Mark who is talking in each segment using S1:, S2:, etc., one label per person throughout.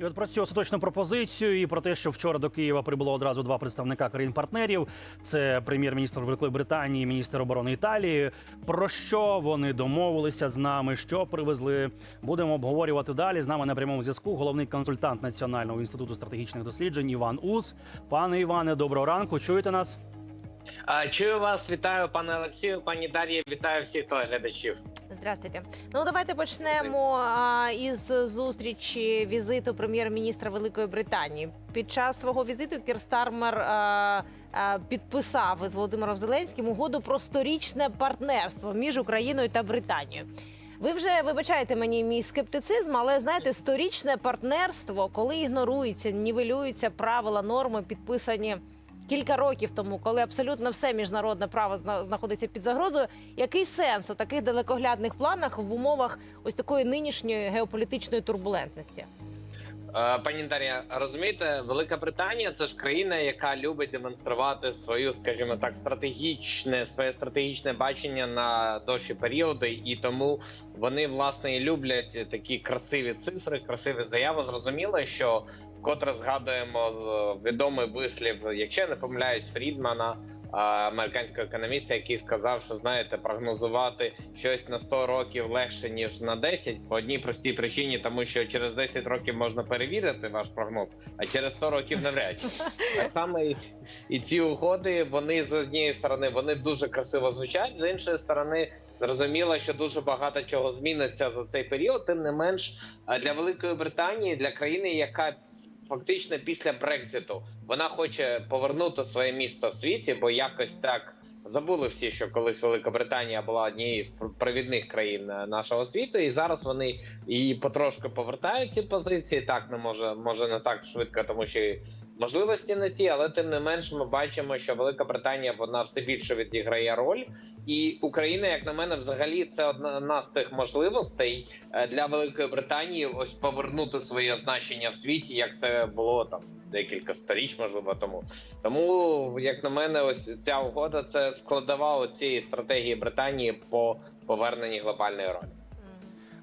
S1: І от про цю остаточну пропозицію і про те, що вчора до Києва прибуло одразу два представника країн-партнерів: це прем'єр-міністр Великої Британії, міністр оборони Італії. Про що вони домовилися з нами, що привезли, будемо обговорювати далі. З нами на прямому зв'язку головний консультант Національного інституту стратегічних досліджень Іван Ус. Пане Іване, доброго ранку. Чуєте нас?
S2: Чую вас, вітаю, пане Олексію, пані Дар'я, вітаю всіх телеглядачів.
S3: Здравствуйте. Ну давайте почнемо а, із зустрічі візиту прем'єр-міністра Великої Британії. Під час свого візиту Кір Стармер а, а, підписав із Володимиром Зеленським угоду про сторічне партнерство між Україною та Британією. Ви вже вибачаєте мені мій скептицизм, але знаєте, сторічне партнерство, коли ігноруються, нівелюються правила, норми, підписані кілька років тому, коли абсолютно все міжнародне право зна- знаходиться під загрозою. Який сенс у таких далекоглядних планах в умовах ось такої нинішньої геополітичної турбулентності?
S2: Е, Пані Дар'я, розумієте, Велика Британія це ж країна, яка любить демонструвати свою, скажімо так, стратегічне своє стратегічне бачення на довші періоди, і тому вони власне і люблять такі красиві цифри, красиві заяви. Зрозуміло, що вкотре згадуємо відомий вислів, якщо я не помиляюсь, Фрідмана, американського економіста, який сказав, що знаєте, прогнозувати щось на 100 років легше ніж на 10, по одній простій причині, тому що через 10 років можна перевірити ваш прогноз, а через 100 років навряд чи так само і, і ці угоди. Вони з однієї сторони вони дуже красиво звучать, з іншої сторони, зрозуміло, що дуже багато чого зміниться за цей період. Тим не менш, для Великої Британії, для країни, яка фактично після Брекзиту. Вона хоче повернути своє місце в світі, бо якось так забули всі, що колись Велика Британія була однією з пр- провідних країн е, нашого світу, і зараз вони і потрошки повертають ці позиції. Так не може, може не так швидко, тому що можливості не ті, але тим не менш, ми бачимо, що Велика Британія вона все більше відіграє роль, і Україна, як на мене, взагалі це одна одна з тих можливостей е, для Великої Британії ось повернути своє значення в світі, як це було там декілька сторіч, можливо, тому. Тому, як на мене, ось ця угода це складова цієї стратегії Британії по поверненні глобальної ролі.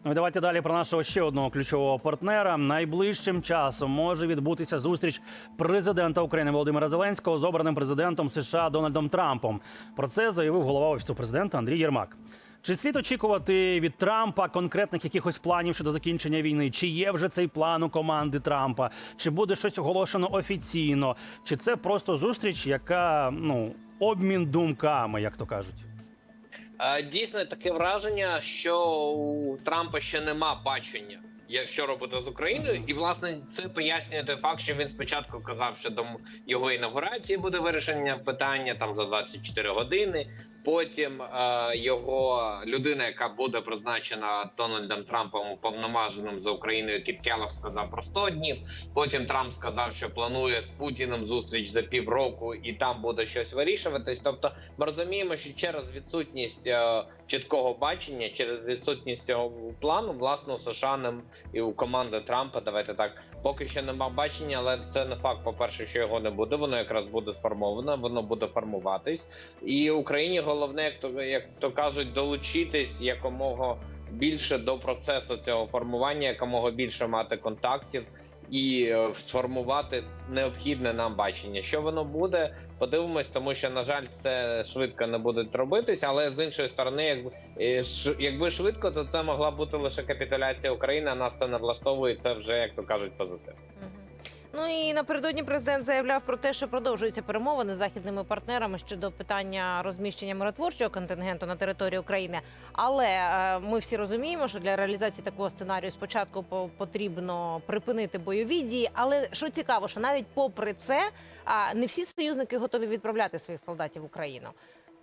S1: Ну і давайте далі про нашого ще одного ключового партнера. Найближчим часом може відбутися зустріч президента України Володимира Зеленського з обраним президентом США Дональдом Трампом. Про це заявив голова офісу президента Андрій Єрмак. Чи слід очікувати від Трампа конкретних якихось планів щодо закінчення війни? Чи є вже цей план у команди Трампа? Чи буде щось оголошено офіційно? Чи це просто зустріч, яка ну обмін думками, як то кажуть?
S2: Дійсно таке враження, що у Трампа ще нема бачення, що робити з Україною, і власне це пояснює той факт, що він спочатку казав, що до його інаугурації буде вирішення питання там за 24 години. Потім е, його людина, яка буде призначена Дональдом Трампом уповноваженим за Україною, Кіт Келлог, сказав про 100 днів. Потім Трамп сказав, що планує з Путіним зустріч за півроку, і там буде щось вирішуватись. Тобто, ми розуміємо, що через відсутність е, чіткого бачення, через відсутність цього плану, власне, у США нем- і у команди Трампа, давайте так, поки що нема бачення, але це не факт. По перше, що його не буде. Воно якраз буде сформовано, воно буде формуватись, і Україні головне, як то як то кажуть, долучитись якомога більше до процесу цього формування, якомога більше мати контактів. І е, сформувати необхідне нам бачення, що воно буде, подивимось, тому що на жаль, це швидко не буде робитись. Але з іншої сторони, якби е, якби швидко, то це могла бути лише капітуляція України. а Нас це не влаштовує. Це вже як то кажуть, позитив.
S3: Ну і напередодні президент заявляв про те, що продовжуються перемовини з західними партнерами щодо питання розміщення миротворчого контингенту на території України. Але е, ми всі розуміємо, що для реалізації такого сценарію спочатку по- потрібно припинити бойові дії. Але що цікаво, що навіть попри це а, не всі союзники готові відправляти своїх солдатів в Україну.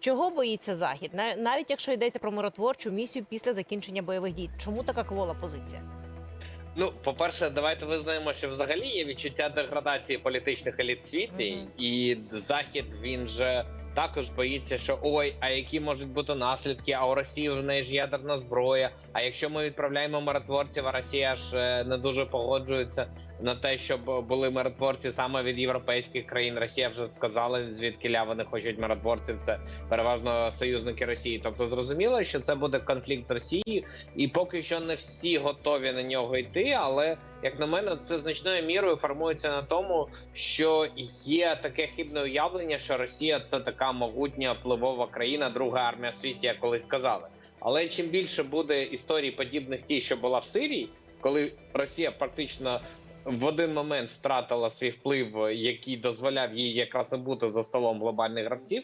S3: Чого боїться захід? На- Навіть якщо йдеться про миротворчу місію після закінчення бойових дій, чому така квола позиція?
S2: Ну, по-перше, давайте визнаємо, що взагалі є відчуття деградації політичних еліт в світі,
S3: Мгм.
S2: і захід він же також боїться, що ой, а які можуть бути наслідки? А у Росії в неї ж ядерна зброя. А якщо ми відправляємо миротворців, а Росія ж е, не дуже погоджується на те, щоб були миротворці саме від європейських країн. Росія вже сказала, звідки вони хочуть миротворців. Це переважно союзники Росії. Тобто зрозуміло, що це буде конфлікт з Росією, і поки що не всі готові на нього йти. Але як на мене, це значною мірою формується на тому, що є таке хибне уявлення, що Росія це така могутня впливова країна, друга армія в світі, як колись казали. Але чим більше буде історій подібних тій, що була в Сирії, коли Росія практично в один момент втратила свій вплив, який дозволяв їй якраз і бути за столом глобальних гравців,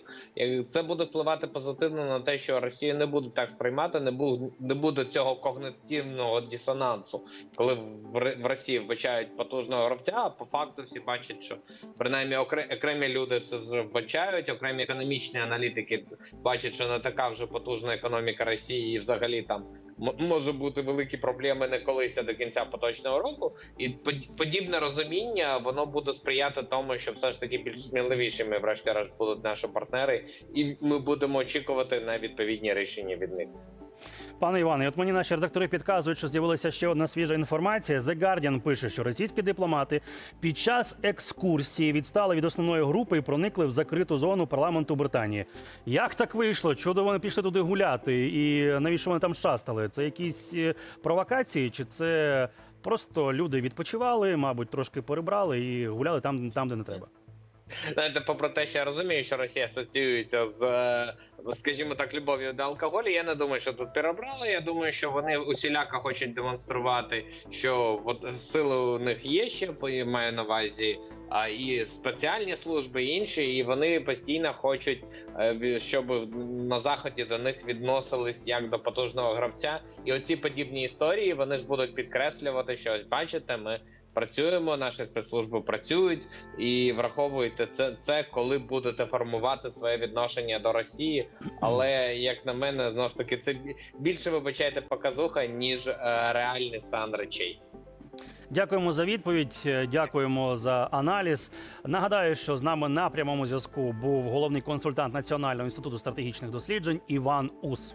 S2: це буде впливати позитивно на те, що Росія не буде так сприймати, не буде, не буде цього когнитивного дисонансу, коли в Росії вбачають потужного гравця. А по факту всі бачать, що принаймні окремі люди це вже вбачають, окремі економічні аналітики бачать, що не така вже потужна економіка Росії, і взагалі там може бути великі проблеми не колись а до кінця поточного року. І под- подібне розуміння воно буде сприяти тому, що все ж таки більш сміливішими, врешті-решт, будуть наші партнери, і ми будемо очікувати на відповідні рішення від них.
S1: Пане Іване, от мені наші редактори підказують, що з'явилася ще одна свіжа інформація. The Guardian пише, що російські дипломати під час екскурсії відстали від основної групи і проникли в закриту зону парламенту Британії. Як так вийшло? Чудо вони пішли туди гуляти? І навіщо вони там шастали? Це якісь е, провокації, чи це просто люди відпочивали, мабуть, трошки перебрали і гуляли там, там де не треба?
S2: Знаєте, попри те, що я розумію, що Росія асоціюється з, е, скажімо так, любов'ю до алкоголю. Я не думаю, що тут перебрали. Я думаю, що вони усіляко хочуть демонструвати, що от сили у них є ще, маю на увазі. А і спеціальні служби, і інші, і вони постійно хочуть, е, щоб на заході до них відносились як до потужного гравця. І оці подібні історії вони ж будуть підкреслювати, що бачите, ми працюємо, наші спецслужби працюють, і враховуйте це, це коли будете формувати своє відношення до Росії. Але як на мене, знову ж таки, це більше вибачайте показуха ніж е, реальний стан речей.
S1: Дякуємо за відповідь. е, Дякуємо за аналіз. Нагадаю, що з нами на прямому зв'язку був головний консультант Національного інституту стратегічних досліджень Іван Ус.